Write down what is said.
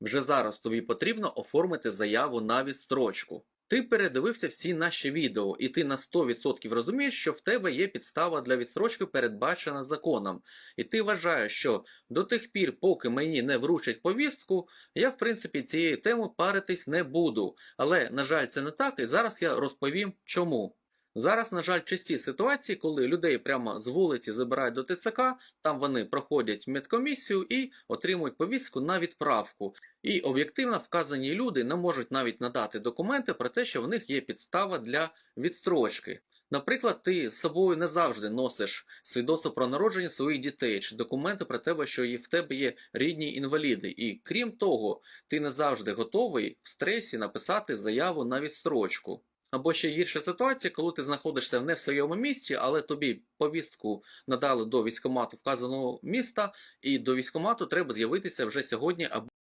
Вже зараз тобі потрібно оформити заяву на відстрочку. Ти передивився всі наші відео, і ти на 100% розумієш, що в тебе є підстава для відстрочки, передбачена законом. І ти вважаєш, що до тих пір, поки мені не вручать повістку, я в принципі цією темою паритись не буду. Але, на жаль, це не так, і зараз я розповім чому. Зараз, на жаль, часті ситуації, коли людей прямо з вулиці забирають до ТЦК, там вони проходять медкомісію і отримують повістку на відправку. І об'єктивно вказані люди не можуть навіть надати документи про те, що в них є підстава для відстрочки. Наприклад, ти з собою не завжди носиш свідоцтво про народження своїх дітей чи документи про тебе, що в тебе є рідні інваліди. І крім того, ти не завжди готовий в стресі написати заяву на відстрочку. Або ще гірша ситуація, коли ти знаходишся не в своєму місці, але тобі повістку надали до військкомату вказаного міста, і до військкомату треба з'явитися вже сьогодні або